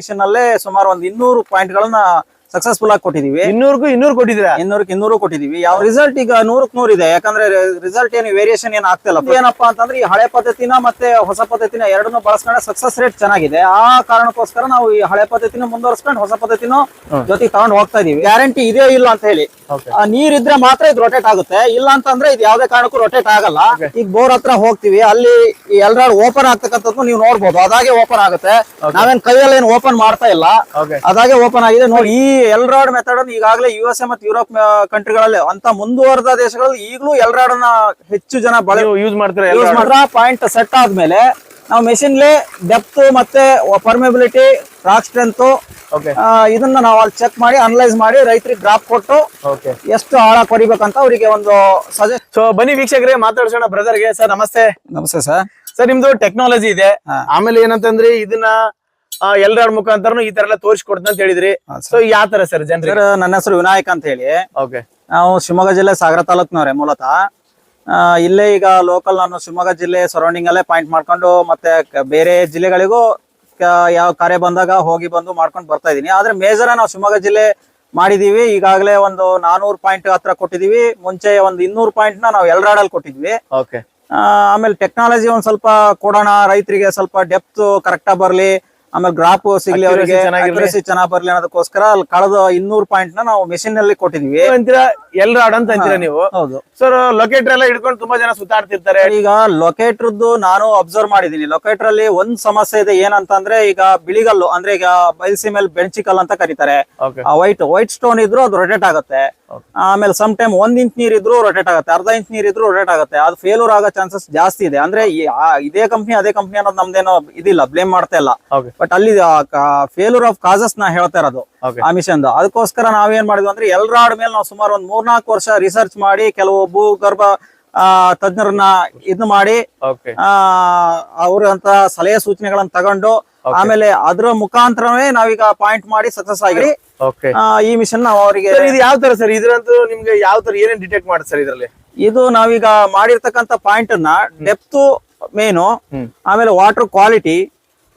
Mission ಅಲ್ಲೇ ಸುಮಾರು ಒಂದು ಇನ್ನೂರು ಪಾಯಿಂಟ್ ಗಳನ್ನ ಸಕ್ಸಸ್ಫುಲ್ ಆಗಿ ಕೊಟ್ಟಿದೀವಿ. ಇನ್ನೂರ್ಗೂ ಇನ್ನೂರು ಕೊಟ್ಟಿದ್ರೆ ಇನ್ನೂರಕ್ಕೆ ಇನ್ನೂರು ಕೊಟ್ಟಿದೀವಿ. ಯಾವ ರಿಸಲ್ಟ್ ಈಗ ನೂರಕ್ಕೆ ನೂರ್ ಇದೆ. ಯಾಕಂದ್ರೆ ರಿಸಲ್ಟ್ ಏನು ವೇರಿಯೇಷನ್ ಏನು ಆಗ್ತಿಲ್ಲ ಏನಪ್ಪಾ ಅಂತಂದ್ರೆ ಈ ಹಳೆ ಪದ್ಧತಿನ ಮತ್ತೆ ಹೊಸ ಪದ್ಧತಿನ ಎರಡನ್ನೂ ಬಳಸ್ಕೊಂಡ್ರೆ ಸಕ್ಸಸ್ ರೇಟ್ ಚೆನ್ನಾಗಿದೆ. ಆ ಕಾರಣಕ್ಕೋಸ್ಕರ ನಾವು ಈ ಹಳೆ ಪದ್ಧತಿನ ಮುಂದುವರ್ಸ್ಕೊಂಡು ಹೊಸ ಪದ್ಧತಿನೂ ಜೊತೆಗೆ ತಗೊಂಡು ಹೋಗ್ತಾ ಇದೀವಿ. ಗ್ಯಾರಂಟಿ ಇದೆ ಇಲ್ಲ ಅಂತ ಹೇಳಿ. ನೀರಿದ್ರೆ ಮಾತ್ರ ಇದು ರೊಟೇಟ್ ಆಗುತ್ತೆ. ಇಲ್ಲ ಅಂತಂದ್ರೆ ಇದು ಯಾವ್ದೇ ಕಾರಣಕ್ಕೂ ರೊಟೇಟ್ ಆಗಲ್ಲ. ಈಗ ಬೋರ್ ಹತ್ರ ಹೋಗ್ತಿವಿ. ಅಲ್ಲಿ ಎಲ್ಲರೂ ಓಪನ್ ಆಗ್ತಕ್ಕಂಥದ್ದು ನೀವು ನೋಡ್ಬೋದು. ಅದಾಗೆ ಓಪನ್ ಆಗುತ್ತೆ. ನಾವೇನ್ ಕೈಯಲ್ಲಿ ಏನು ಓಪನ್ ಮಾಡ್ತಾ ಇಲ್ಲ. ಅದಾಗೆ ಓಪನ್ ಆಗಿದೆ. ನೋಡಿ ಈ ಎಲ್ರಾಡ್ ಮೆಥಡ್ ಈಗಾಗಲೇ ಯು ಎಸ್ ಎ ಮತ್ತು ಯುರೋಪ್ ಕಂಟ್ರಿಗಳಲ್ಲಿ ಅಂತ ಮುಂದುವರೆದ ದೇಶಗಳಲ್ಲಿ ಈಗಲೂ ಎಲ್ರಾಡ್ ಅನ್ನ ಹೆಚ್ಚು ಜನ ಬಳಕೆ ಯೂಸ್ ಮಾಡ್ತಾರೆ ಯೂಸ್ ಮಾಡ್ರ ಪಾಯಿಂಟ್ ಸೆಟ್ ಆದ್ಮೇಲೆ ನಾವು ಮೆಷಿನ್ಲಿ ಡೆಪ್ತ್ ಮತ್ತೆ ಪರ್ಮೆಬಿಲಿಟಿ ರಾಕ್ ಸ್ಟ್ರೆಂತ್ ಇದನ್ನ ನಾವು ಅಲ್ಲಿ ಚೆಕ್ ಮಾಡಿ ಅನಲೈಸ್ ಮಾಡಿ ರೈತರಿಗೆ ಗ್ರಾಫ್ ಕೊಟ್ಟು ಓಕೆ ಎಷ್ಟು ಆಳ ಕೊರಿಬೇಕಂತ ಅವರಿಗೆ ಒಂದು ಸಜೆಸ್ಟ್ ಸೊ ಬನ್ನಿ ವೀಕ್ಷಕರೇ ಮಾತಾಡ್ಸೋಣ ಬ್ರದರ್ಗೆ ಸರ್ ನಮಸ್ತೆ. ನಮಸ್ತೆ ಸರ್ ಸರ್ ನಿಮ್ದು ಟೆಕ್ನಾಲಜಿ ಇದೆ. ಆಮೇಲೆ ಏನಂತಂದ್ರೆ ಇದನ್ನ ಎಲ್ಲರ ಮುಖಾಂತರ ಈ ತರ ಎಲ್ಲ ತೋರಿಸ್ಕೊಡ್ತೀನಿ ಅಂತ ಹೇಳಿದ್ರಿ. ಸೊ ಯಾವ ತರ ಸರ್ ಜನರ ಸರ್ ನನ್ನ ಹೆಸರು ವಿನಾಯಕ್ ಅಂತ ಹೇಳಿ. ಓಕೆ. ನಾವು ಶಿವಮೊಗ್ಗ ಜಿಲ್ಲೆ ಸಾಗರ ತಾಲೂಕ್ನವ್ರೆ ಮೂಲತಃ. ಆ, ಇಲ್ಲೇ ಈಗ ಲೋಕಲ್ ನಾನು ಶಿವಮೊಗ್ಗ ಜಿಲ್ಲೆ ಸರೌಂಡಿಂಗ್ ಅಲ್ಲೇ ಪಾಯಿಂಟ್ ಮಾಡ್ಕೊಂಡು ಮತ್ತೆ ಕ- ಬೇರೆ ಜಿಲ್ಲೆಗಳಿಗೂ ಕ- ಯಾವ ಕಾರ್ಯ ಬಂದಾಗ ಹೋಗಿ ಬಂದು ಮಾಡ್ಕೊಂಡು ಬರ್ತಾ ಇದೀನಿ ಆದ್ರೆ ಮೇಜರ್ ನಾವು ಶಿವಮೊಗ್ಗ ಜಿಲ್ಲೆ ಮಾಡಿದೀವಿ. ಈಗಾಗಲೇ ಒಂದು ನಾನೂರು ಪಾಯಿಂಟ್ ಹತ್ರ ಕೊಟ್ಟಿದೀವಿ. ಮುಂಚೆ ಒಂದು ಇನ್ನೂರು ಪಾಯಿಂಟ್ನ ನಾವು ಎಲ್ರಾಡಲ್ಲಿ ಕೊಟ್ಟಿದ್ವಿ. ಓಕೆ. ಆ, ಆಮೇಲೆ ಟೆಕ್ನಾಲಜಿ ಒಂದ್ ಸ್ವಲ್ಪ ಕೊಡೋಣ ರೈತರಿಗೆ ಸ್ವಲ್ಪ ಡೆಪ್ತ್ ಕರೆಕ್ಟಾಗಿ ಬರ್ಲಿ. ಆಮೇಲೆ ಗ್ರಾಪ್ ಸಿಗ್ಲಿ ಅವರಿಗೆ ಚೆನ್ನಾಗಿ ಬರ್ಲಿ ಅನ್ನೋದಕ್ಕೋಸ್ಕರ ಅಲ್ಲಿ ಕಳೆದ ಇನ್ನೂರು ಪಾಯಿಂಟ್ನ ನಾವು ಮೆಷಿನ್ನಲ್ಲಿ ಕೊಟ್ಟಿದ್ವಿ. ಅಂತೀರಾ? ಎಲ್ರಾಡ್ ಅಂತ ಅಂತೀರಾ ನೀವು? ಹೌದು. ಸರ್ ಲೊಕೇಟರ್ ಎಲ್ಲ ಹಿಡ್ಕೊಂಡು ತುಂಬಾ ಜನ ಸುತ್ತಾಡ್ತಿರ್ತಾರೆ. ಈಗ ಲೊಕೇಟರ್ದು ನಾನು ಅಬ್ಸರ್ವ್ ಮಾಡಿದೀನಿ. ಲೊಕೇಟರ್ ಅಲ್ಲಿ ಒಂದ್ ಸಮಸ್ಯೆ ಇದೆ ಏನಂತಂದ್ರೆ ಈಗ ಬಿಳಿಗಲ್ಲು ಅಂದ್ರೆ ಈಗ ಬೈಲ್ಸಿ ಮೇಲೆ ಬೆಂಚಿಕಲ್ ಅಂತ ಕರೀತಾರೆ. ವೈಟ್ ವೈಟ್ ಸ್ಟೋನ್ ಇದ್ರು ಅದು ರೊಟೇಟ್ ಆಗುತ್ತೆ. ಆಮೇಲೆ ಸಮ್ ಟೈಮ್ ಒಂದ್ ಇಂಚ್ ನೀರ್ ಇದ್ರು ರೊಟೇಟ್ ಆಗುತ್ತೆ. ಅರ್ಧ ಇಂಚ್ ನೀರ್ ಇದ್ರು ರೊಟೇಟ್ ಆಗುತ್ತೆ. ಅದು ಫೇಲ್ಯೂರ್ ಆಗೋ ಚಾನ್ಸಸ್ ಜಾಸ್ತಿ ಇದೆ. ಅಂದ್ರೆ ಇದೇ ಕಂಪ್ನಿ ಅದೇ ಕಂಪ್ನಿ ಅನ್ನೋದು ನಮ್ದೇನೋ ಇದಿಲ್ಲ ಬ್ಲೇಮ್ ಮಾಡ್ತಾ ಇಲ್ಲ. ಬಟ್ ಅಲ್ಲಿ ಫೇಲ್ಯೂರ್ ಆಫ್ ಕಾಸಸ್ ನಾ ಹೇಳ್ತಾ ಇರೋದು ಆ ಮಿಷನ್ ಅದಕ್ಕೋಸ್ಕರ ನಾವೇನ್ ಮಾಡಿದ್ವಿ ಅಂದ್ರೆ ಎಲ್ರಾಡ್ ಮೇಲೆ ನಾವು ಸುಮಾರು ಒಂದ್ ಮೂರ್ನಾಲ್ಕು ವರ್ಷ ರಿಸರ್ಚ್ ಮಾಡಿ ಕೆಲವು ಭೂಗರ್ಭ ತಜ್ಞರನ್ನ ಇದ್ ಮಾಡಿ ಅವ್ರ ಅಂತ ಸಲಹೆ ಸೂಚನೆಗಳನ್ನ ತಗೊಂಡು ಆಮೇಲೆ ಅದ್ರ ಮುಖಾಂತರವೇ ನಾವೀಗ ಪಾಯಿಂಟ್ ಮಾಡಿ ಸಕ್ಸಸ್ ಆಗಿ ಈ ಮಿಷನ್ ನಾವು ಅವರಿಗೆ ಸರ್ ಇದು ಯಾವ ತರ ಸರ್? ಇದ್ರಂತೂ ನಿಮ್ಗೆ ಯಾವ ತರ ಏನೇನ್ ಡಿಟೆಕ್ಟ್ ಮಾಡಿ ಸರ್ ಇದ್ರಲ್ಲಿ? ಇದು ನಾವೀಗ ಮಾಡಿರ್ತಕ್ಕಂಥ ಪಾಯಿಂಟ್ ಅನ್ನ ಡೆಪ್ತ್ ಮೇನು ಆಮೇಲೆ ವಾಟರ್ ಕ್ವಾಲಿಟಿ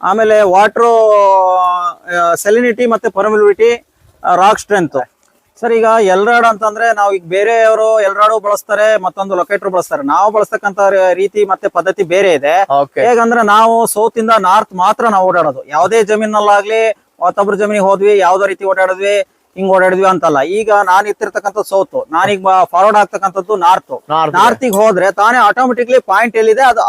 ಆಮೇಲೆ ವಾಟರ್ ಸೆಲಿನಿಟಿ ಮತ್ತೆ ಪರ್ಮಿಲಿಟಿ ರಾಕ್ ಸ್ಟ್ರೆಂತ್ ಸರ್ ಈಗ ಎಲ್ರಾಡ್ ಅಂತಂದ್ರೆ ನಾವು ಈಗ ಬೇರೆಯವರು ಎಲ್ರಾಡು ಬಳಸ್ತಾರೆ ಮತ್ತೊಂದು ಲೊಕೇಟರ್ ಬಳಸ್ತಾರೆ. ನಾವು ಬಳಸ್ತಕ್ಕಂತ ರೀತಿ ಮತ್ತೆ ಪದ್ಧತಿ ಬೇರೆ ಇದೆ. ಹೇಗಂದ್ರೆ ನಾವು ಸೌತ್ ಇಂದ ನಾರ್ತ್ ಮಾತ್ರ ನಾವು ಓಡಾಡೋದು. ಯಾವುದೇ ಜಮೀನಲ್ಲಾಗ್ಲಿ ಮತ್ತೊಬ್ರು ಜಮೀನಿಗೆ ಹೋದ್ವಿ ಯಾವ್ದೋ ರೀತಿ ಓಡಾಡಿದ್ವಿ ಹಿಂಗ್ ಓಡಾಡಿದ್ವಿ ಅಂತಲ್ಲ. ಈಗ ನಾನು ಇತ್ತಿರ್ತಕ್ಕಂಥ ಸೌತ್ ನಾನೀಗ ಫಾರ್ವರ್ಡ್ ಆಗ್ತಕ್ಕಂಥದ್ದು ನಾರ್ತ್ ನಾರ್ತ್ ನಾರ್ತಿಗೆ ಹೋದ್ರೆ ತಾನೇ ಆಟೋಮೆಟಿಕ್ಲಿ ಪಾಯಿಂಟ್ ಎಲ್ಲಿದೆ ಅದು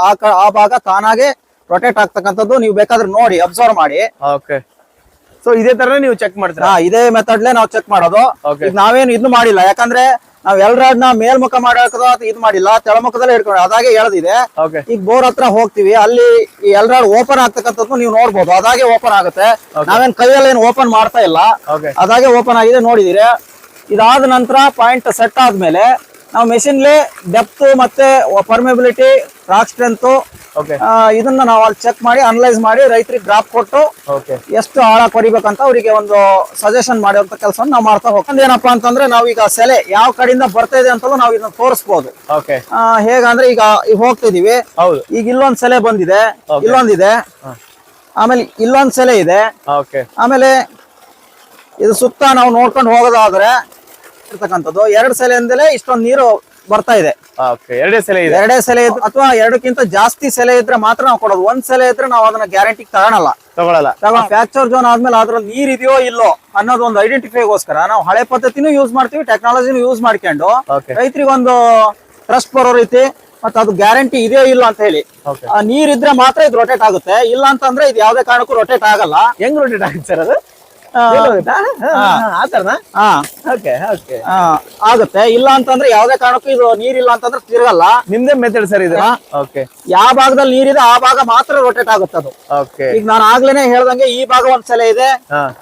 ಆ ಭಾಗ ತಾನಾಗೆ ರೊಟೇಟ್ ಆಗ್ತಕ್ಕಂಥದ್ದು ನೀವು ಬೇಕಾದ್ರೆ ನೋಡಿ ಅಬ್ಸರ್ವ್ ಮಾಡಿ. ಓಕೆ ಸೊ ಇದೇ ತರ ನೀವು ಚೆಕ್ ಮಾಡ್ತೀರಾ? ಇದೇ ಮೆಥಡ್ಲೆ ನಾವು ಚೆಕ್ ಮಾಡೋದು. ನಾವೇನು ಇದು ಮಾಡಿಲ್ಲ. ಯಾಕಂದ್ರೆ ನಾವ್ ಎಲ್ರಾಡ್ನ ಮೇಲ್ಮುಖ ಮಾಡೋದು ಇದು ಮಾಡಿಲ್ಲ ತೆಳಮುಖದಲ್ಲೇ ಇಟ್ಕೊಂಡು ಅದಾಗೆ ಹೇಳದಿದೆ. ಓಕೆ ಈಗ ಬೋರ್ ಹತ್ರ ಹೋಗ್ತಿವಿ ಅಲ್ಲಿ ಈ ಎಲ್ರಾಡ್ ಓಪನ್ ಆಗ್ತಕ್ಕಂಥದ್ದು ನೀವು ನೋಡ್ಬೋದು. ಅದಾಗೆ ಓಪನ್ ಆಗುತ್ತೆ. ನಾವೇನ್ ಕೈಯಲ್ಲಿ ಏನು ಓಪನ್ ಮಾಡ್ತಾ ಇಲ್ಲ. ಅದಾಗೆ ಓಪನ್ ಆಗಿದೆ ನೋಡಿದಿರಿ. ಇದಾದ ನಂತರ ಪಾಯಿಂಟ್ ಸೆಟ್ ಆದ್ಮೇಲೆ ನಾವು ಮೆಷಿನ್ಲಿ ಡೆಪ್ತ್ ಮತ್ತೆ ಪರ್ಮೆಬಿಲಿಟಿ ರಾಕ್ ಸ್ಟ್ರೆಂತ್ ಓಕೆ ಇದನ್ನ ನಾವು ಅಲ್ಲಿ ಚೆಕ್ ಮಾಡಿ ಅನಲೈಸ್ ಮಾಡಿ ರೈತರಿಗೆ ಗ್ರಾಫ್ ಕೊಟ್ಟು ಓಕೆ ಎಷ್ಟು ಆಳ ಕೊರಿಬೇಕಂತ ಅವರಿಗೆ ಒಂದು ಸಜೆಷನ್ ಮಾಡುವಂತ ಕೆಲಸ ನಾವು ಮಾಡ್ತಾ ಹೋಗ್ತೀವಿ. ಏನಪ್ಪಾ ಅಂತಂದ್ರೆ ನಾವು ಈಗ ಸೆಲೆ ಯಾವ ಕಡೆಯಿಂದ ಬರ್ತಾ ಇದೆ ಅಂತಲೂ ನಾವು ಇದನ್ನ ತೋರಿಸಬಹುದು ಹೇಗಂದ್ರೆ ಈಗ ಈಗ ಹೋಗ್ತಿದೀವಿ ಹೌದು. ಈಗ ಇಲ್ಲೊಂದ್ ಸೆಲೆ ಬಂದಿದೆ. ಇಲ್ಲೊಂದಿದೆ. ಆಮೇಲೆ ಇಲ್ಲೊಂದ್ ಸೆಲೆ ಇದೆ. ಓಕೆ ಆಮೇಲೆ ಇದು ಸುತ್ತ ನಾವು ನೋಡ್ಕೊಂಡು ಹೋಗೋದಾದ್ರೆ ಇರ್ತಕ್ಕಂಥದ್ದು. ಎರಡು ಸೆಲೆಯಿಂದಲೇ ಇಷ್ಟೊಂದು ನೀರು ಬರ್ತಾ ಇದೆ. ಎರಡೇ ಸೆಲೆ ಇದೆ. ಎರಡೇ ಸೆಲೆ ಇದ್ರೆ ಅಥವಾ ಎರಡಕ್ಕಿಂತ ಜಾಸ್ತಿ ಸೆಲೆ ಇದ್ರೆ ಮಾತ್ರ ನಾವು ಕೊಡೋದು. ಒಂದ್ ಸೆಲೆ ಇದ್ರೆ ನಾವು ಅದನ್ನ ಗ್ಯಾರಂಟಿ ತಗೊಳಲ್ಲ. ತಗೊಳಲ್ಲ. ಫ್ಯಾಕ್ಚರ್ ಜೋನ್ ಆದ್ಮೇಲೆ ಅದ್ರಲ್ಲಿ ನೀರ್ ಇದೆಯೋ ಇಲ್ಲೋ ಅನ್ನೋದು ಒಂದು ಐಡೆಂಟಿಫೈಗೋಸ್ಕರ ನಾವು ಹಳೆ ಪದ್ಧತಿನೂ ಯೂಸ್ ಮಾಡ್ತೀವಿ ಟೆಕ್ನಾಲಜಿನೂ ಯೂಸ್ ಮಾಡ್ಕೊಂಡು ರೈತರಿಗೆ ಒಂದು ಟ್ರಸ್ಟ್ ಬರೋ ರೀತಿ ಮತ್ತೆ ಅದು ಗ್ಯಾರಂಟಿ ಇದೆಯೋ ಇಲ್ಲ ಅಂತ ಹೇಳಿ. ನೀರ್ ಇದ್ರೆ ಮಾತ್ರ ಇದು ರೊಟೇಟ್ ಆಗುತ್ತೆ. ಇಲ್ಲ ಅಂತಂದ್ರೆ ಇದು ಯಾವ್ದೇ ಕಾರಣಕ್ಕೂ ರೊಟೇಟ್ ಆಗಲ್ಲ. ಹೆಂಗ್ ರೊಟೇಟ್ ಆಗುತ್ತೆ ಸರ್ ಅದು? ಆಗುತ್ತೆ. ಇಲ್ಲ ಅಂತಂದ್ರೆ ಯಾವ್ದೇ ಕಾರಣಕ್ಕೂ ಇದು ನೀರಿಲ್ಲ ಅಂತಂದ್ರೆ ತಿರುಗಲ್ಲ. ನಿಮ್ದೇ ಮೆಥಡ್ ಸರ್ ಇದು. ಓಕೆ. ಯಾವ ಭಾಗದಲ್ಲಿ ನೀರಿದೆ ಆ ಭಾಗ ಮಾತ್ರ ರೊಟೇಟ್ ಆಗುತ್ತೆ ಅದು. ಈಗ ನಾನು ಆಗ್ಲೇನೆ ಹೇಳ್ದಂಗೆ ಈ ಭಾಗ ಒಂದ್ ಸಲ ಇದೆ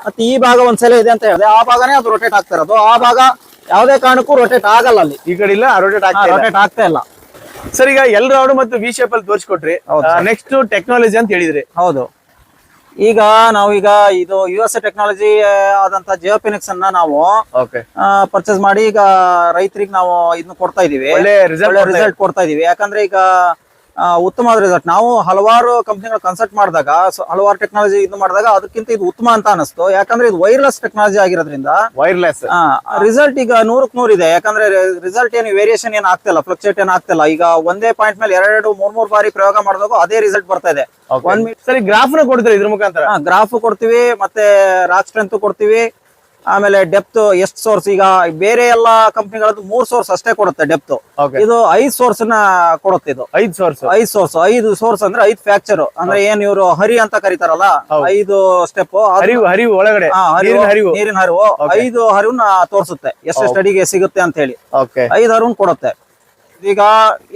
ಮತ್ತೆ ಈ ಭಾಗ ಒಂದ್ ಸಲ ಇದೆ ಅಂತ ಹೇಳಿದೆ. ಆ ಭಾಗನೇ ಅದು ರೊಟೇಟ್ ಆಗ್ತಾ ಇರೋದು. ಆ ಭಾಗ ಯಾವ್ದೇ ಕಾರಣಕ್ಕೂ ರೊಟೇಟ್ ಆಗಲ್ಲ ಅಲ್ಲಿ. ಈ ಕಡೆ ಇಲ್ಲ ರೊಟೇಟ್ ರೊಟೇಟ್ ಆಗ್ತಾ ಇಲ್ಲ. ಸರ್ ಈಗ ಎಲ್ ರೌಂಡ್ ಮತ್ತು ವಿ ಶೇಪ್ ಅಲ್ಲಿ ತೋರಿಸ್ಕೊಟ್ರಿ. ನೆಕ್ಸ್ಟ್ ಟೆಕ್ನಾಲಜಿ ಅಂತ ಹೇಳಿದ್ರಿ. ಹೌದು. ಈಗ ನಾವೀಗ ಇದು ಯು ಎಸ್ ಎ ಟೆಕ್ನಾಲಜಿ ಆದಂತ ಜಿಯೋಪಿನಿಕ್ಸ್ ಅನ್ನ ನಾವು ಓಕೆ ಪರ್ಚೇಸ್ ಮಾಡಿ ಈಗ ರೈತರಿಗೆ ನಾವು ಇದನ್ನ ಕೊಡ್ತಾ ಇದೀವಿ. ರಿಸಲ್ಟ್ ಕೊಡ್ತಾ ಇದೀವಿ. ಯಾಕಂದ್ರೆ ಈಗ ಉತ್ತಮವಾದ ರಿಸಲ್ಟ್ ನಾವು ಹಲವಾರು ಕಂಪ್ನಿಗಳು ಕನ್ಸಲ್ಟ್ ಮಾಡಿದಾಗ ಹಲವಾರು ಟೆಕ್ನಾಲಜಿ ಇದು ಮಾಡಿದಾಗ ಅದಕ್ಕಿಂತ ಇದು ಉತ್ತಮ ಅಂತ ಅನಿಸ್ತು ಯಾಕಂದ್ರೆ ಇದು ವೈರ್ಲೆಸ್ ಟೆಕ್ನಾಲಜಿ ಆಗಿರೋದ್ರಿಂದ ವೈರ್ಲೆಸ್ ರಿಸಲ್ಟ್ ಈಗ ನೂರಕ್ ನೂರ್ ಇದೆ. ಯಾಕಂದ್ರೆ ರಿಸಲ್ಟ್ ಏನು ವೇರಿಯೇಷನ್ ಏನು ಆಗ್ತಿಲ್ಲ ಫ್ಲಕ್ಚುಯೇಟ್ ಏನು ಆಗ್ತಿಲ್ಲ. ಈಗ ಒಂದೇ ಪಾಯಿಂಟ್ ಮೇಲೆ ಎರಡು ಮೂರ್ ಮೂರ್ ಬಾರಿ ಪ್ರಯೋಗ ಮಾಡಿದಾಗ ಅದೇ ರಿಸಲ್ಟ್ ಬರ್ತಾ ಇದೆ. ಒಂದ್ ಸರಿ ಗ್ರಾಫ್ನ ಕೊಡ್ತೀರಾ ಇದ್ರ ಮುಖಾಂತರ? ಗ್ರಾಫ್ ಕೊಡ್ತೀವಿ ಮತ್ತೆ ರಾಕ್ ಸ್ಟ್ರೆಂತ್ ಕೊಡ್ತೀವಿ. ಆಮೇಲೆ ಡೆಪ್ತ್ ಎಷ್ಟು ಸೋರ್ಸ್ ಈಗ ಬೇರೆ ಎಲ್ಲಾ ಕಂಪ್ನಿಗಳದ್ದು ಮೂರ್ ಸೋರ್ಸ್ ಅಷ್ಟೇ ಕೊಡುತ್ತೆ ಡೆಪ್ತ್ ಇದು ಐದ್ ಸೋರ್ಸ್ನ ಕೊಡುತ್ತೆ ಇದು. ಐದ್ ಸೋರ್ಸ್ ಐದ್ ಸೋರ್ಸ್ ಐದು ಸೋರ್ಸ್ ಅಂದ್ರೆ ಐದ್ ಫ್ಯಾಕ್ಚರ್ ಅಂದ್ರೆ ಏನ್ ಇವರು ಹರಿ ಅಂತ ಕರೀತಾರಲ್ಲ. ಐದು ಸ್ಟೆಪ್ ಹರಿವು ಒಳಗಡೆ. ನೀರಿನ ಹರಿವು. ಐದು ಹರಿವನ್ನ ತೋರಿಸುತ್ತೆ. ಎಷ್ಟು ಸ್ಟಡಿಗೆ ಸಿಗುತ್ತೆ ಅಂತ ಹೇಳಿ. ಐದು ಹರಿವನ್ನ ಕೊಡುತ್ತೆ. ಈಗ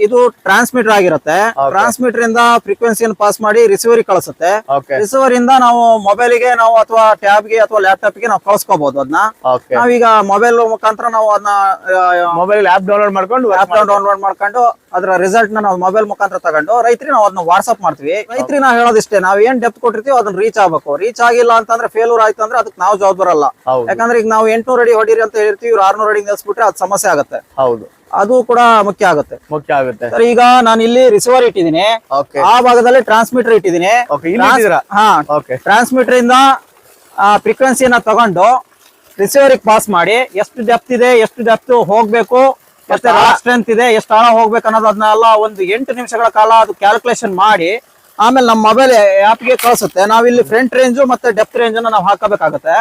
ಇದು ಟ್ರಾನ್ಸ್ಮಿಟರ್ ಆಗಿರುತ್ತೆ. ಟ್ರಾನ್ಸ್ಮಿಟರ್ ಇಂದ ಫ್ರೀಕ್ವೆನ್ಸಿಯನ್ನು ಪಾಸ್ ಮಾಡಿ ರಿಸೀವರ್ ಕಳಿಸುತ್ತೆ. ರಿಸೀವರ್ ಇಂದ ನಾವು ಮೊಬೈಲ್ಗೆ ನಾವು ಅಥವಾ ಟ್ಯಾಬ್ಗೆ ಅಥವಾ ಲ್ಯಾಪ್ಟಾಪ್ಗೆ ನಾವು ಕಳಿಸ್ಕೋಬಹುದು ಅದನ್ನ ನಾವೀಗ ಮೊಬೈಲ್ ಮುಖಾಂತರ ನಾವು ಅದನ್ನ ಮೊಬೈಲ್ ಆಪ್ ಡೌನ್ಲೋಡ್ ಮಾಡ್ಕೊಂಡು ಆಪ್ ಡೌನ್ಲೋಡ್ ಮಾಡ್ಕೊಂಡು ಅದರ ರಿಸಲ್ಟ್ನ ನಾವು ಮೊಬೈಲ್ ಮುಖಾಂತರ ತಗೊಂಡು ರೈತರಿಗೆ ನಾವು ಅದನ್ನ ವಾಟ್ಸ್ಆಪ್ ಮಾಡ್ತೀವಿ. ರೈತರಿ ನಾವು ಹೇಳೋದಿಷ್ಟೇ ನಾವ್ ಏನ್ ಡೆಪ್ ಕೊಟ್ಟಿರ್ತೀವಿ ಅದನ್ನ ರೀಚ್ ಆಗ್ಬೇಕು. ರೀಚ್ ಆಗಿಲ್ಲ ಅಂತಂದ್ರೆ ಫೇಲ್ಯೂರ್ ಆಯ್ತು ಅಂದ್ರೆ ಅದಕ್ಕೆ ನಾವು ಜವಾಬ್ದಾರಲ್ಲ. ಯಾಕಂದ್ರೆ ಈಗ ನಾವು ಎಂಟ್ನೂರು ಅಡಿ ಹೊಡಿರಿ ಅಂತ ಹೇಳಿರ್ತೀವಿ ಇವ್ರು ಆರ್ನೂರು ಅಡಿ ನಿಲ್ಸ್ಬಿಟ್ರೆ ಅದು ಸಮಸ್ಯೆ ಆಗುತ್ತೆ. ಹೌದು. ಅದು ಕೂಡ ಮುಖ್ಯ ಆಗುತ್ತೆ. ಮುಖ್ಯ ಆಗುತ್ತೆ. ಸರ್ ಈಗ ನಾನು ಇಲ್ಲಿ ರಿಸೀವರ್ ಇಟ್ಟಿದ್ದೀನಿ. ಆ ಭಾಗದಲ್ಲಿ ಟ್ರಾನ್ಸ್ಮಿಟರ್ ಇಟ್ಟಿದ್ದೀನಿ. ಹಾ. ಟ್ರಾನ್ಸ್ಮಿಟರ್ ಇಂದ ಫ್ರೀಕ್ವೆನ್ಸಿಯನ್ನ ತಗೊಂಡು ರಿಸೀವರ್ ಪಾಸ್ ಮಾಡಿ ಎಷ್ಟು ಡೆಪ್ತ್ ಇದೆ ಎಷ್ಟು ಡೆಪ್ತ್ ಹೋಗ್ಬೇಕು ಮತ್ತೆ ಸ್ಟ್ರೆಂತ್ ಇದೆ ಎಷ್ಟು ಆಳ ಹೋಗ್ಬೇಕು ಅನ್ನೋದು ಅದನ್ನೆಲ್ಲ ಒಂದು ಎಂಟು ನಿಮಿಷಗಳ ಕಾಲ ಅದು ಕ್ಯಾಲ್ಕುಲೇಷನ್ ಮಾಡಿ ಆಮೇಲೆ ನಮ್ಮ ಮೊಬೈಲ್ಗೆ ಕಳಿಸುತ್ತೆ. ನಾವಿಲ್ಲಿ ಫ್ರಂಟ್ ರೇಂಜು ಮತ್ತೆ ಡೆಪ್ತ್ ರೇಂಜ್ ನಾವು ಹಾಕಬೇಕಾಗುತ್ತೆ.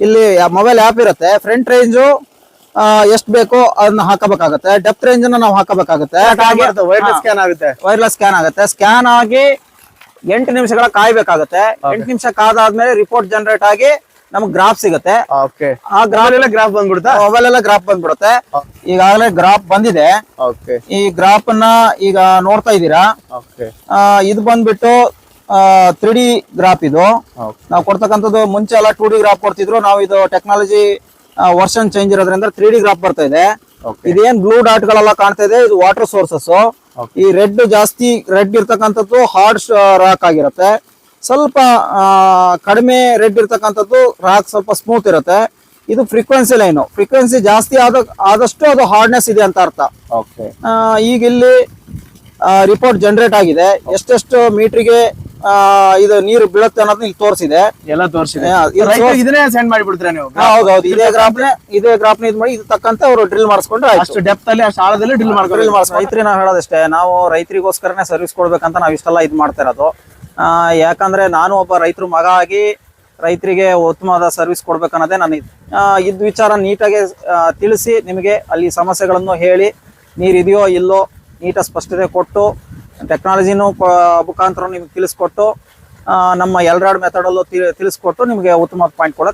ಇಲ್ಲಿ ಮೊಬೈಲ್ ಆಪ್ ಇರುತ್ತೆ. ಫ್ರಂಟ್ ರೇಂಜು ಎಷ್ಟು ಬೇಕೋ ಅದನ್ನ ಹಾಕಬೇಕಾಗುತ್ತೆ. ಡೆಪ್ತ್ ರೇಂಜ್ ಅನ್ನ ನಾವು ಹಾಕಬೇಕಾಗುತ್ತೆ. ವೈರ್ಲೆಸ್ ಸ್ಕ್ಯಾನ್ ಆಗುತ್ತೆ. ವೈರ್ಲೆಸ್ ಸ್ಕ್ಯಾನ್ ಆಗುತ್ತೆ. ಸ್ಕ್ಯಾನ್ ಆಗಿ ಎಂಟು ನಿಮಿಷಗಳ ಕಾಯ್ಬೇಕಾಗತ್ತೆ. ಎಂಟು ನಿಮಿಷ ಕಾದಾದ್ಮೇಲೆ ರಿಪೋರ್ಟ್ ಜನರೇಟ್ ಆಗಿ ನಮ್ಗೆ ಗ್ರಾಫ್ ಸಿಗುತ್ತೆ. ಆ ಗ್ರಾಫ್ ಎಲ್ಲ ಗ್ರಾಫ್ ಬಂದ್ಬಿಡುತ್ತೆ? ಮೊಬೈಲ್ ಎಲ್ಲ ಗ್ರಾಫ್ ಬಂದ್ಬಿಡುತ್ತೆ. ಈಗಾಗಲೇ ಗ್ರಾಫ್ ಬಂದಿದೆ. ಓಕೆ ಈ ಗ್ರಾಫ್ ಅನ್ನ ಈಗ ನೋಡ್ತಾ ಇದ್ದೀರಾ? ಇದು ಬಂದ್ಬಿಟ್ಟು ತ್ರೀ ಡಿ ಗ್ರಾಫ್ ಇದು. ನಾವು ಕೊಡ್ತಕ್ಕಂಥದ್ದು ಮುಂಚೆ ಎಲ್ಲ ಟೂ ಡಿ ಗ್ರಾಫ್ ಕೊಡ್ತಿದ್ರು ನಾವು ಇದು ಟೆಕ್ನಾಲಜಿ ವರ್ಷನ್ ಚೇಂಜ್ ಇರೋದ್ರಿಂದ ತ್ರೀ ಡಿ ಗ್ರಾಫ್ ಬರ್ತಾ ಇದೆ. ಇದೇನ್ ಬ್ಲೂ ಡಾಟ್ ಗಳೆಲ್ಲ ಕಾಣ್ತಾ ಇದೆ ಇದು ವಾಟರ್ ಸೋರ್ಸಸ್ ಈ ರೆಡ್ ಜಾಸ್ತಿ ರೆಡ್ ಇರ್ತಕ್ಕಂಥದ್ದು ಹಾರ್ಡ್ ರಾಕ್ ಆಗಿರುತ್ತೆ. ಸ್ವಲ್ಪ ಕಡಿಮೆ ರೆಡ್ ಇರ್ತಕ್ಕಂಥದ್ದು ರಾಕ್ ಸ್ವಲ್ಪ ಸ್ಮೂತ್ ಇರುತ್ತೆ. ಇದು ಫ್ರೀಕ್ವೆನ್ಸಿ ಲೈನು ಫ್ರೀಕ್ವೆನ್ಸಿ ಜಾಸ್ತಿ ಆದ ಆದಷ್ಟು ಅದು ಹಾರ್ಡ್ನೆಸ್ ಇದೆ ಅಂತ ಅರ್ಥ. ಈಗ ಇಲ್ಲಿ ರಿಪೋರ್ಟ್ ಜನರೇಟ್ ಆಗಿದೆ. ಎಷ್ಟೆಷ್ಟು ಮೀಟ್ರಿಗೆ ಇದು ನೀರು ಬೀಳುತ್ತೆ ಅನ್ನೋದನ್ನ ಇಲ್ಲಿ ತೋರಿಸಿದೆ. ಎಲ್ಲ ತೋರಿಸಿದೆ. ಇದನ್ನೇ ಸೆಂಡ್ ಮಾಡಿಬಿಡ್ತೀರಾ ನೀವು? ಹೌದೌದು ಇದೇ ಗ್ರಾಫ್ನೆ ಇದೇ ಗ್ರಾಫ್ನ ಇದು ಮಾಡಿ ಇದು ತಕ್ಕಂತೆ ಅವರು ಡ್ರಿಲ್ ಮಾಡಿಸ್ಕೊಂಡ್ರೆ ಅಷ್ಟು ಡೆಪ್ತ್ ಅಲ್ಲಿ ಅಷ್ಟು ಆಳದಲ್ಲಿ ಡ್ರಿಲ್ ಮಾಡ್ಕೊಂಡು ಡ್ರಿಲ್ ಮಾಡಿಸ್ ರೈತರಿಗೆ ನಾವು ಹೇಳೋದಷ್ಟೇ ನಾವು ರೈತರಿಗೋಸ್ಕರನೇ ಸರ್ವಿಸ್ ಕೊಡ್ಬೇಕಂತ ನಾವು ಇಷ್ಟೆಲ್ಲ ಇದು ಮಾಡ್ತಾ ಇರೋದು. ಯಾಕಂದ್ರೆ ನಾನು ಒಬ್ಬ ರೈತರು ಮಗ ಆಗಿ ರೈತರಿಗೆ ಉತ್ತಮವಾದ ಸರ್ವಿಸ್ ಕೊಡ್ಬೇಕನ್ನೋದೇ ನಾನು ಇದು. ಇದ್ ವಿಚಾರ ನೀಟಾಗಿ ತಿಳಿಸಿ ನಿಮಗೆ ಅಲ್ಲಿ ಸಮಸ್ಯೆಗಳನ್ನು ಹೇಳಿ ನೀರಿದೆಯೋ ಇಲ್ಲೋ ನೀಟಾಗಿ ಸ್ಪಷ್ಟತೆ ಕೊಟ್ಟು ಟೆಕ್ನಾಲಜಿನೂ ಮುಖಾಂತರ ನಿಮ್ಗೆ ತಿಳಿಸ್ಕೊಟ್ಟು ನಮ್ಮ ಎಲ್ರಾಡ್ ಮೆಥಡಲ್ಲೂ ತಿಳಿಸ್ಕೊಟ್ಟು ನಿಮಗೆ ಉತ್ತಮ ಪಾಯಿಂಟ್ ಕೊಡೋಕೆ